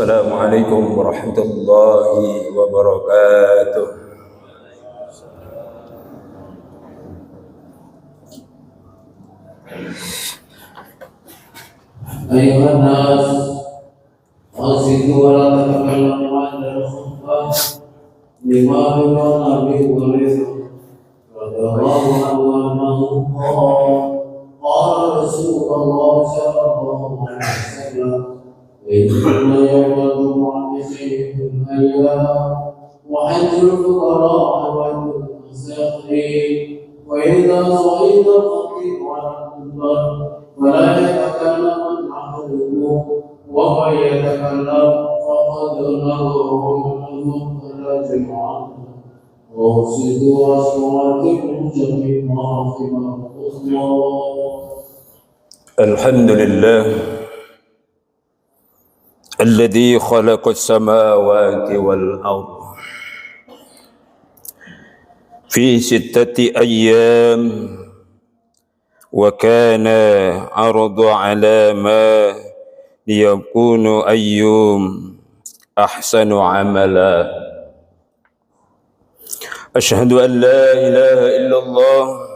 السلام عليكم ورحمة الله وبركاته. أيها الناس أنصتوا ولا تتكلموا عند الخطبة لما روى أبي هريرة رضي الله عنه أنه قال قال رسول الله صلى الله عليه وسلم إن يوم الجمعة خير الأيام وحج الفقراء وحج المساكين وإذا صعد الخطيب على المنبر فلا يتكلم أحدكم ومن يتكلم فقد نظره فلا جمعة وأفسدوا أصواتكم جميعا فيما الحمد لله الذي خلق السماوات والأرض في ستة أيام وكان عرض على ما ليكون أيوم أحسن عملا. أشهد أن لا إله إلا الله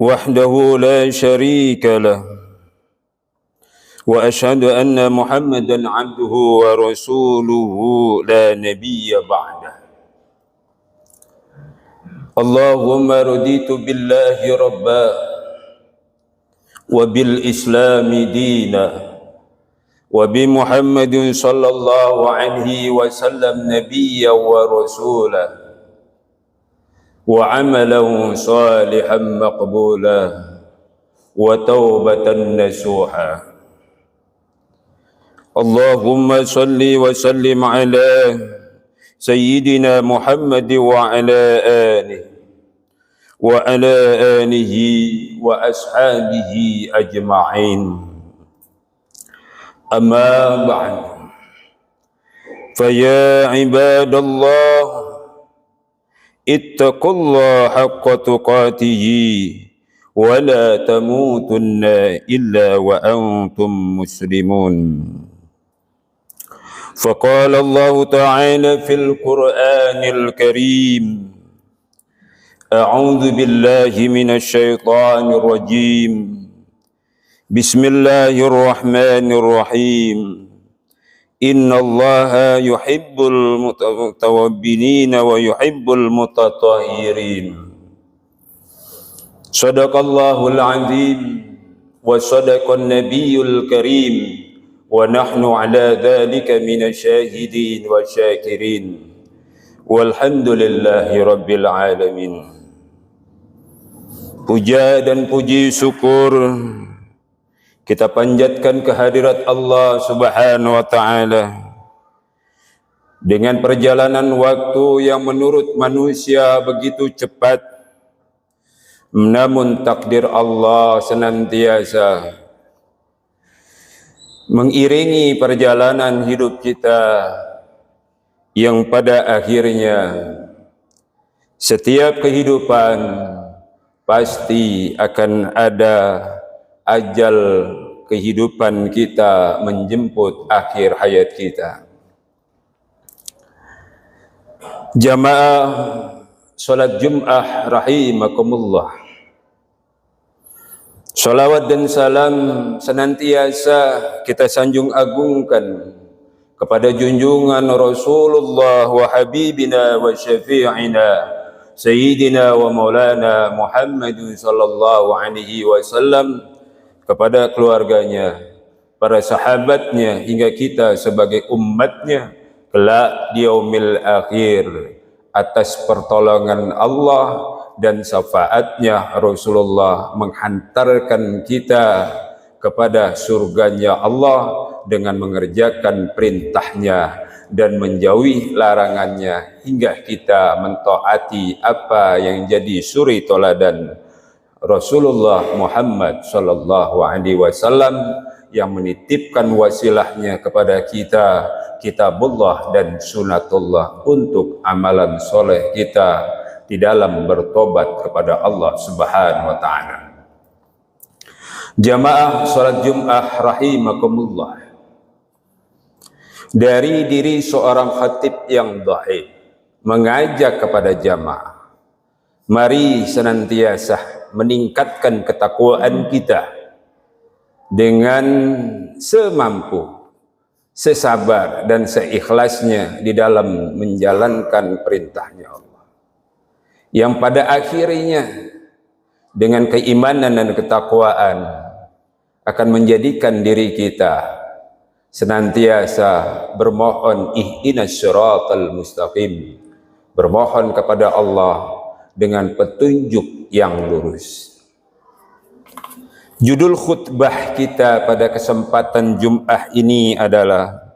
وحده لا شريك له. وأشهد أن محمدا عبده ورسوله لا نبي بعده. اللهم رضيت بالله ربا وبالإسلام دينا وبمحمد صلى الله عليه وسلم نبيا ورسولا وعملا صالحا مقبولا وتوبة نسوحا اللهم صل وسلم على سيدنا محمد وعلى آله وعلى آله وأصحابه أجمعين. أما بعد فيا عباد الله اتقوا الله حق تقاته ولا تموتن إلا وأنتم مسلمون. فقال الله تعالى في القرآن الكريم أعوذ بالله من الشيطان الرجيم. بسم الله الرحمن الرحيم. إن الله يحب المتوبين ويحب المتطهرين. صدق الله العظيم وصدق النبي الكريم. ونحن على ذلك من الشاهدين والشاكرين والحمد لله رب العالمين Puja dan puji syukur kita panjatkan kehadirat Allah Subhanahu wa taala dengan perjalanan waktu yang menurut manusia begitu cepat namun takdir Allah senantiasa mengiringi perjalanan hidup kita yang pada akhirnya setiap kehidupan pasti akan ada ajal kehidupan kita menjemput akhir hayat kita. Jamaah salat Jum'ah rahimakumullah. Salawat dan salam senantiasa kita sanjung agungkan kepada junjungan Rasulullah wa habibina wa syafi'ina Sayyidina wa Maulana Muhammad sallallahu alaihi wasallam kepada keluarganya, para sahabatnya hingga kita sebagai umatnya kelak di akhir atas pertolongan Allah dan syafaatnya Rasulullah menghantarkan kita kepada surganya Allah dengan mengerjakan perintahnya dan menjauhi larangannya hingga kita mentaati apa yang jadi suri toladan Rasulullah Muhammad sallallahu alaihi wasallam yang menitipkan wasilahnya kepada kita kitabullah dan sunatullah untuk amalan soleh kita di dalam bertobat kepada Allah Subhanahu wa taala. Jamaah salat Jumat rahimakumullah. Dari diri seorang khatib yang dhaif mengajak kepada jamaah. Mari senantiasa meningkatkan ketakwaan kita dengan semampu, sesabar dan seikhlasnya di dalam menjalankan perintahnya Allah. Yang pada akhirnya dengan keimanan dan ketakwaan akan menjadikan diri kita senantiasa bermohon ihdinas siratal mustaqim bermohon kepada Allah dengan petunjuk yang lurus. Judul khutbah kita pada kesempatan Jumat ini adalah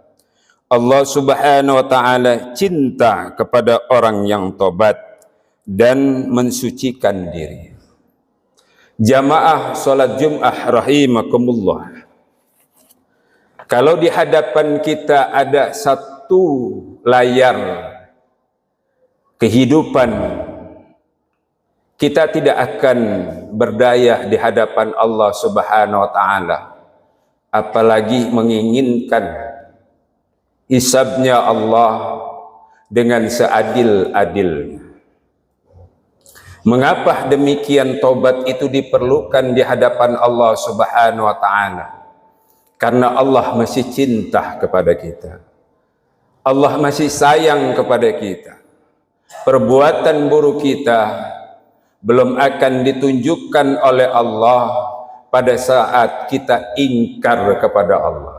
Allah Subhanahu wa taala cinta kepada orang yang tobat dan mensucikan diri Jamaah solat Jum'ah rahimakumullah. Kalau di hadapan kita ada satu layar kehidupan, kita tidak akan berdaya di hadapan Allah Subhanahu wa taala apalagi menginginkan hisabnya Allah dengan seadil-adilnya. Mengapa demikian tobat itu diperlukan di hadapan Allah Subhanahu wa taala? Karena Allah masih cinta kepada kita. Allah masih sayang kepada kita. Perbuatan buruk kita belum akan ditunjukkan oleh Allah pada saat kita ingkar kepada Allah.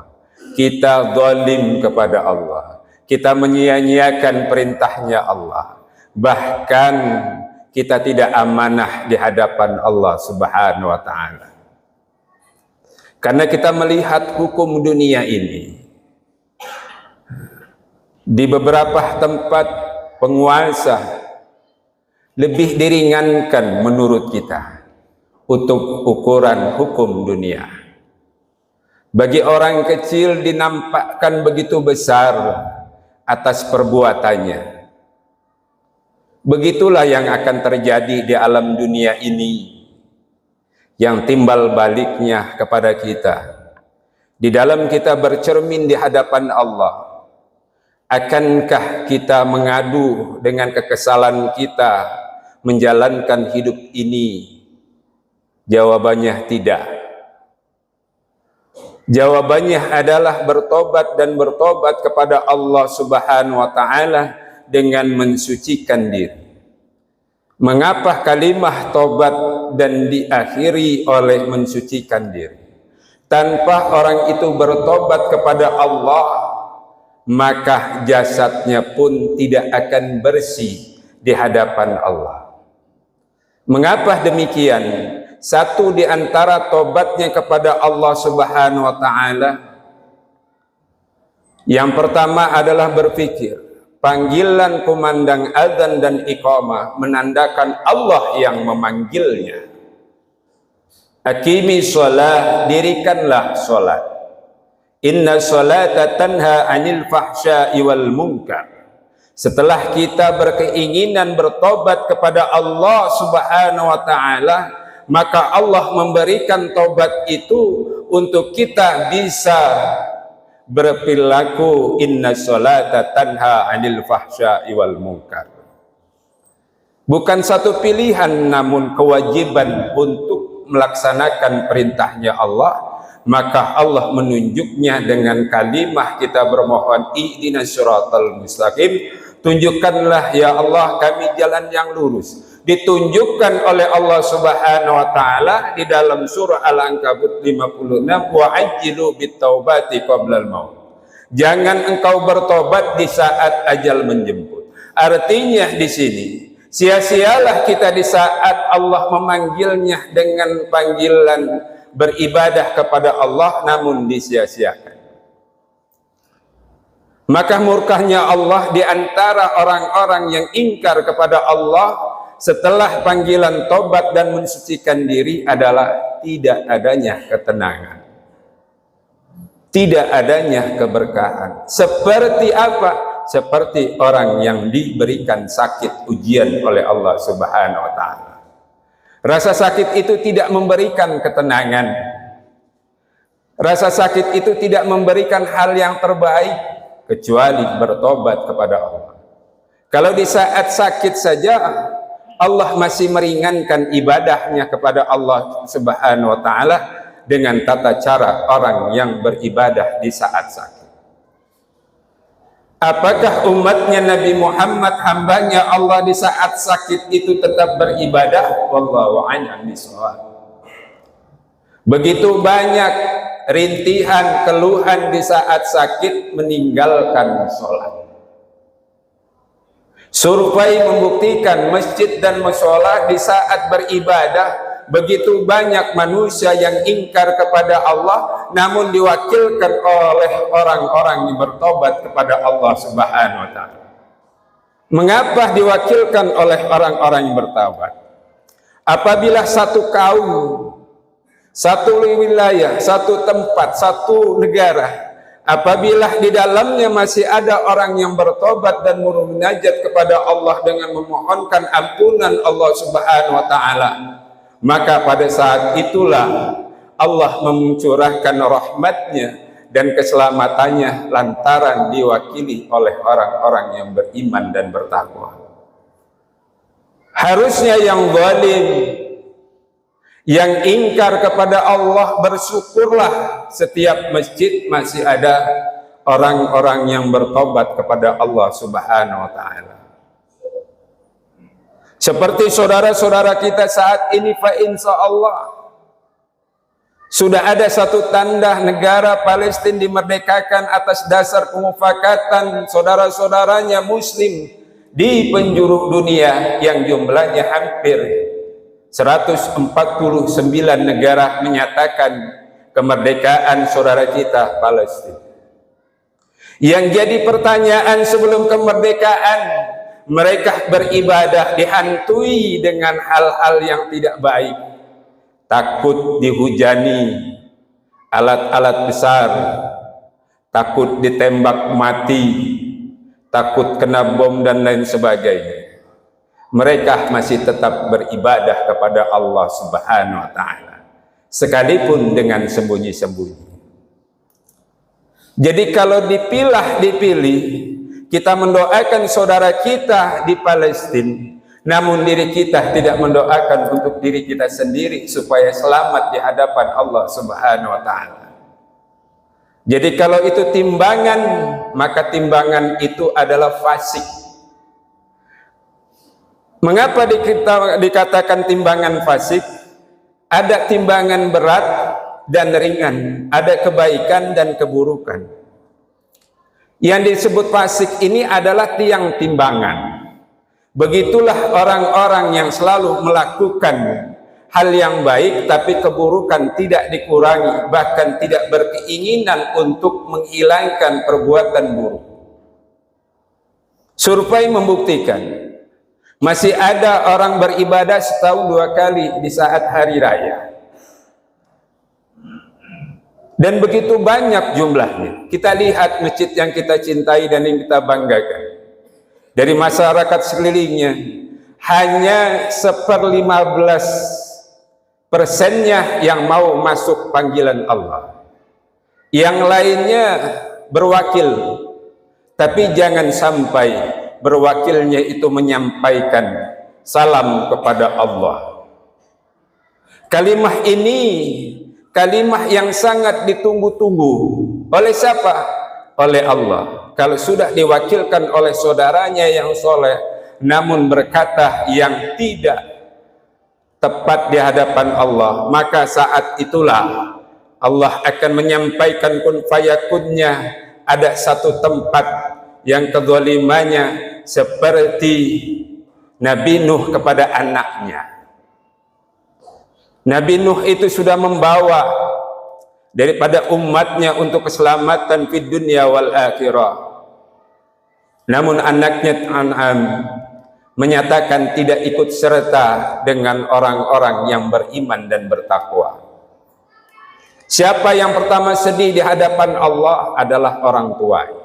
Kita zalim kepada Allah. Kita menyia-nyiakan perintahnya Allah. Bahkan kita tidak amanah di hadapan Allah Subhanahu wa taala. Karena kita melihat hukum dunia ini di beberapa tempat penguasa lebih diringankan menurut kita untuk ukuran hukum dunia. Bagi orang kecil dinampakkan begitu besar atas perbuatannya. Begitulah yang akan terjadi di alam dunia ini yang timbal baliknya kepada kita. Di dalam kita bercermin di hadapan Allah, akankah kita mengadu dengan kekesalan kita menjalankan hidup ini? Jawabannya tidak. Jawabannya adalah bertobat dan bertobat kepada Allah Subhanahu wa taala dengan mensucikan diri. Mengapa kalimah tobat dan diakhiri oleh mensucikan diri? Tanpa orang itu bertobat kepada Allah, maka jasadnya pun tidak akan bersih di hadapan Allah. Mengapa demikian? Satu di antara tobatnya kepada Allah Subhanahu wa taala yang pertama adalah berpikir panggilan kumandang azan dan iqamah menandakan Allah yang memanggilnya. Akimi solat, dirikanlah solat. Inna solata tanha anil fahsya'i wal munkar. Setelah kita berkeinginan bertobat kepada Allah Subhanahu wa taala, maka Allah memberikan tobat itu untuk kita bisa berperilaku inna salata tanha anil fahsya'i wal munkar. Bukan satu pilihan namun kewajiban untuk melaksanakan perintahnya Allah. Maka Allah menunjuknya dengan kalimah kita bermohon ihdinas siratal mustaqim. Tunjukkanlah ya Allah kami jalan yang lurus ditunjukkan oleh Allah Subhanahu wa taala di dalam surah Al-Ankabut 56 wa ajjilu bitaubati qabla al-maut. Jangan engkau bertobat di saat ajal menjemput. Artinya di sini sia-sialah kita di saat Allah memanggilnya dengan panggilan beribadah kepada Allah namun disia-siakan. Maka murkahnya Allah di antara orang-orang yang ingkar kepada Allah setelah panggilan tobat dan mensucikan diri adalah tidak adanya ketenangan. Tidak adanya keberkahan. Seperti apa? Seperti orang yang diberikan sakit ujian oleh Allah Subhanahu wa taala. Rasa sakit itu tidak memberikan ketenangan, Rasa sakit itu tidak memberikan hal yang terbaik kecuali bertobat kepada Allah. Kalau di saat sakit saja Allah masih meringankan ibadahnya kepada Allah Subhanahu wa taala dengan tata cara orang yang beribadah di saat sakit. Apakah umatnya Nabi Muhammad hambanya Allah di saat sakit itu tetap beribadah? Wallahu a'lam bishawab. Begitu banyak rintihan, keluhan di saat sakit meninggalkan sholat. Survei membuktikan masjid dan musola di saat beribadah begitu banyak manusia yang ingkar kepada Allah namun diwakilkan oleh orang-orang yang bertobat kepada Allah Subhanahu wa taala. Mengapa diwakilkan oleh orang-orang yang bertobat? Apabila satu kaum, satu wilayah, satu tempat, satu negara Apabila di dalamnya masih ada orang yang bertobat dan munajat kepada Allah dengan memohonkan ampunan Allah Subhanahu wa taala, maka pada saat itulah Allah mencurahkan rahmatnya dan keselamatannya lantaran diwakili oleh orang-orang yang beriman dan bertakwa. Harusnya yang zalim yang ingkar kepada Allah bersyukurlah setiap masjid masih ada orang-orang yang bertobat kepada Allah Subhanahu wa taala. Seperti saudara-saudara kita saat ini fa Allah sudah ada satu tanda negara Palestina dimerdekakan atas dasar kemufakatan saudara-saudaranya muslim di penjuru dunia yang jumlahnya hampir 149 negara menyatakan kemerdekaan saudara kita Palestina. Yang jadi pertanyaan sebelum kemerdekaan, mereka beribadah dihantui dengan hal-hal yang tidak baik. Takut dihujani alat-alat besar, takut ditembak mati, takut kena bom dan lain sebagainya mereka masih tetap beribadah kepada Allah Subhanahu wa taala sekalipun dengan sembunyi-sembunyi. Jadi kalau dipilah dipilih kita mendoakan saudara kita di Palestina namun diri kita tidak mendoakan untuk diri kita sendiri supaya selamat di hadapan Allah Subhanahu wa taala. Jadi kalau itu timbangan maka timbangan itu adalah fasik Mengapa dikita, dikatakan timbangan fasik? Ada timbangan berat dan ringan, ada kebaikan dan keburukan. Yang disebut fasik ini adalah tiang timbangan. Begitulah orang-orang yang selalu melakukan hal yang baik tapi keburukan tidak dikurangi, bahkan tidak berkeinginan untuk menghilangkan perbuatan buruk. Survei membuktikan masih ada orang beribadah setahun dua kali di saat hari raya. Dan begitu banyak jumlahnya. Kita lihat masjid yang kita cintai dan yang kita banggakan. Dari masyarakat sekelilingnya, hanya seperlima belas persennya yang mau masuk panggilan Allah. Yang lainnya berwakil. Tapi jangan sampai berwakilnya itu menyampaikan salam kepada Allah. Kalimah ini kalimah yang sangat ditunggu-tunggu oleh siapa? Oleh Allah. Kalau sudah diwakilkan oleh saudaranya yang soleh, namun berkata yang tidak tepat di hadapan Allah, maka saat itulah Allah akan menyampaikan kun fayakunnya ada satu tempat yang kezalimannya seperti Nabi Nuh kepada anaknya. Nabi Nuh itu sudah membawa daripada umatnya untuk keselamatan di dunia wal akhirah. Namun anaknya An'am menyatakan tidak ikut serta dengan orang-orang yang beriman dan bertakwa. Siapa yang pertama sedih di hadapan Allah adalah orang tuanya.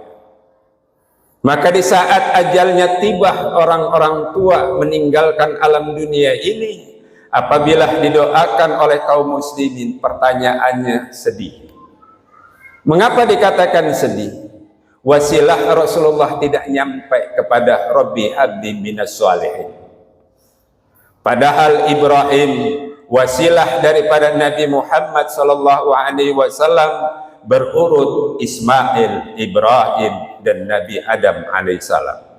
Maka di saat ajalnya tiba orang-orang tua meninggalkan alam dunia ini apabila didoakan oleh kaum muslimin pertanyaannya sedih. Mengapa dikatakan sedih? Wasilah Rasulullah tidak nyampe kepada Rabbi abdi minas salihin. Padahal Ibrahim wasilah daripada Nabi Muhammad sallallahu alaihi wasallam berurut Ismail, Ibrahim dan Nabi Adam alaihissalam.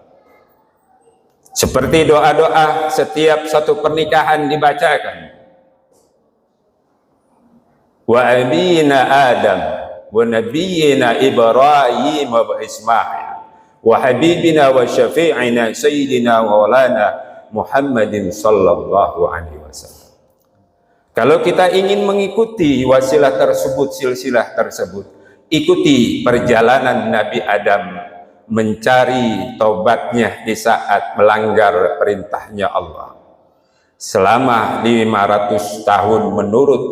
Seperti doa-doa setiap satu pernikahan dibacakan. Wa abina Adam wa nabiyina Ibrahim wa Ismail wa habibina wa syafi'ina sayyidina wa walana Muhammadin sallallahu alaihi wasallam. Kalau kita ingin mengikuti wasilah tersebut, silsilah tersebut, ikuti perjalanan Nabi Adam mencari taubatnya di saat melanggar perintahnya Allah. Selama 500 tahun menurut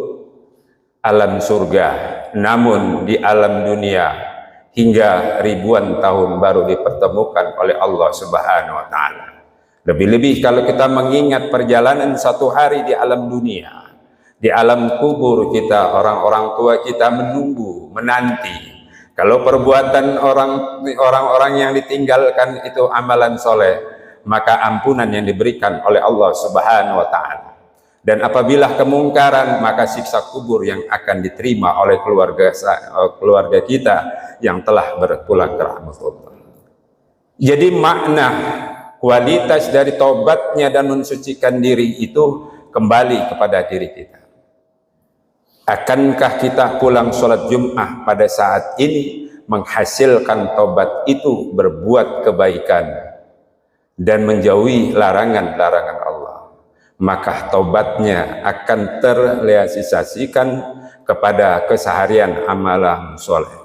alam surga, namun di alam dunia hingga ribuan tahun baru dipertemukan oleh Allah Subhanahu wa taala. Lebih-lebih kalau kita mengingat perjalanan satu hari di alam dunia, di alam kubur kita, orang-orang tua kita menunggu, menanti kalau perbuatan orang orang-orang yang ditinggalkan itu amalan soleh, maka ampunan yang diberikan oleh Allah Subhanahu Wa Taala. Dan apabila kemungkaran, maka siksa kubur yang akan diterima oleh keluarga keluarga kita yang telah berpulang ke rahmat Allah. Jadi makna kualitas dari taubatnya dan mensucikan diri itu kembali kepada diri kita. Akankah kita pulang sholat Jum'ah pada saat ini menghasilkan tobat itu berbuat kebaikan dan menjauhi larangan-larangan Allah? Maka tobatnya akan terrealisasikan kepada keseharian amalan soleh.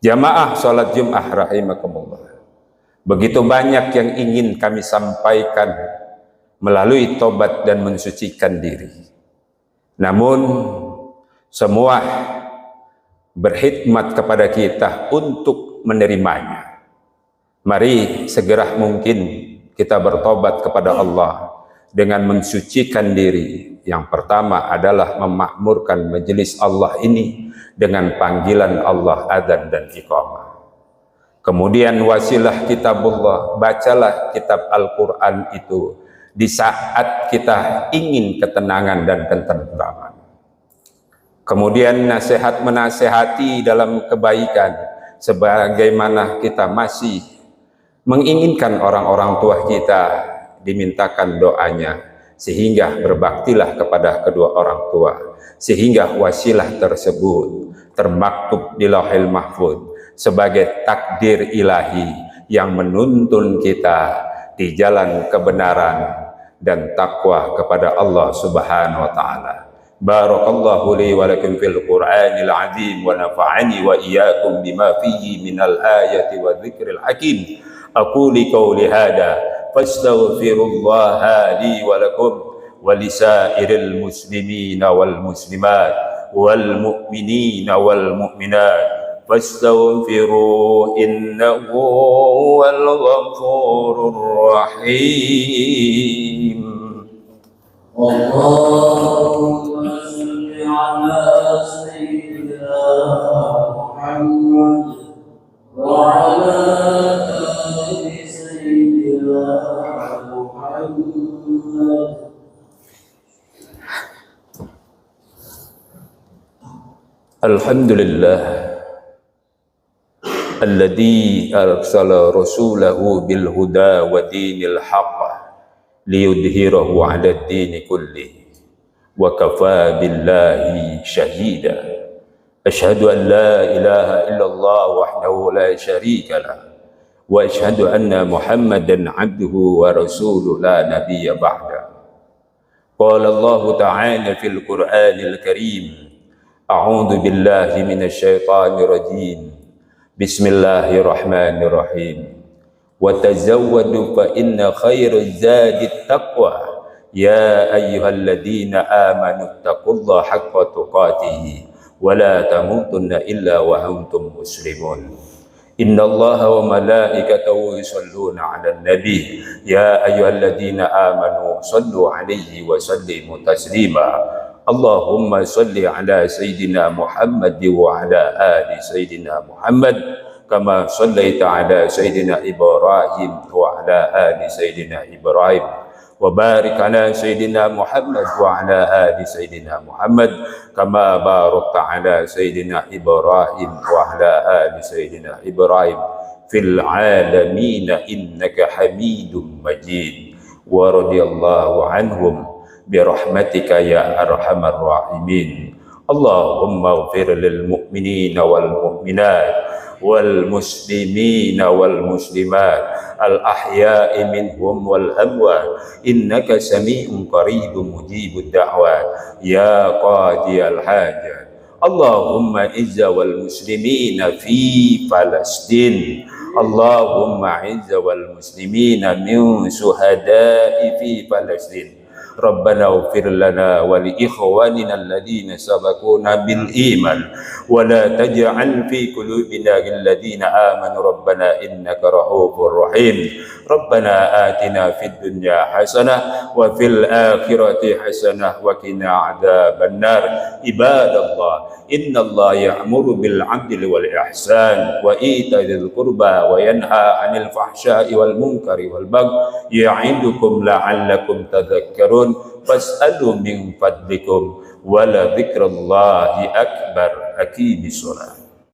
Jamaah sholat Jum'ah rahimakumullah. Begitu banyak yang ingin kami sampaikan melalui tobat dan mensucikan diri. Namun semua berkhidmat kepada kita untuk menerimanya. Mari segera mungkin kita bertobat kepada Allah dengan mensucikan diri. Yang pertama adalah memakmurkan majelis Allah ini dengan panggilan Allah adzan dan iqamah. Kemudian wasilah kitabullah, bacalah kitab Al-Quran itu di saat kita ingin ketenangan dan ketentraman. Kemudian nasihat menasehati dalam kebaikan sebagaimana kita masih menginginkan orang-orang tua kita dimintakan doanya sehingga berbaktilah kepada kedua orang tua sehingga wasilah tersebut termaktub di lauhil mahfud sebagai takdir ilahi yang menuntun kita di jalan kebenaran dan takwa kepada Allah Subhanahu wa taala. بارك الله لي ولكم في القرآن العظيم ونفعني وإياكم بما فيه من الآية والذكر الحكيم. أقول قولي هذا فاستغفر الله لي ولكم ولسائر المسلمين والمسلمات والمؤمنين والمؤمنات. فاستغفروا إنه هو الغفور الرحيم. اللهم صل على سيدنا محمد وعلى سيدنا محمد الحمد لله الذي أرسل رسوله بالهدى ودين الحق ليظهره على الدين كله. وكفى بالله شهيدا. أشهد أن لا إله إلا الله وحده لا شريك له. وأشهد أن محمدا عبده ورسوله لا نبي بعده. قال الله تعالى في القرآن الكريم أعوذ بالله من الشيطان الرجيم. بسم الله الرحمن الرحيم. وتزودوا فإن خير الزاد التقوى. يا أيها الذين آمنوا اتقوا الله حق تقاته ولا تموتن إلا وأنتم مسلمون. إن الله وملائكته يصلون على النبي. يا أيها الذين آمنوا صلوا عليه وسلموا تسليما. اللهم صل على سيدنا محمد وعلى آل سيدنا محمد. كما صليت على سيدنا إبراهيم وعلى آل سيدنا إبراهيم. وبارك على سيدنا محمد وعلى آل سيدنا محمد كما باركت على سيدنا إبراهيم وعلى آل سيدنا إبراهيم. في العالمين إنك حميد مجيد. ورضي الله عنهم برحمتك يا أرحم الراحمين. اللهم اغفر للمؤمنين والمؤمنات والمسلمين والمسلمات الأحياء منهم والأموات. إنك سميع قريب مجيب الدعوات. يا قاضي الحاجات اللهم عز والمسلمين في فلسطين. اللهم عز والمسلمين من شهداء في فلسطين. ربنا اغفر لنا ولإخواننا الذين سبقونا بالإيمان. ولا تجعل في قلوبنا الذين آمنوا. ربنا إنك رؤوف رحيم. ربنا آتنا في الدنيا حسنة وفي الآخرة حسنة وقنا عذاب النار. عباد الله إن الله يأمر بالعدل والإحسان وإيتاء ذي القربى وينهى عن الفحشاء والمنكر والبغي. يعظكم لعلكم تذكرون. fas'alu min fadlikum wala dhikrullahi akbar. Hakimi surah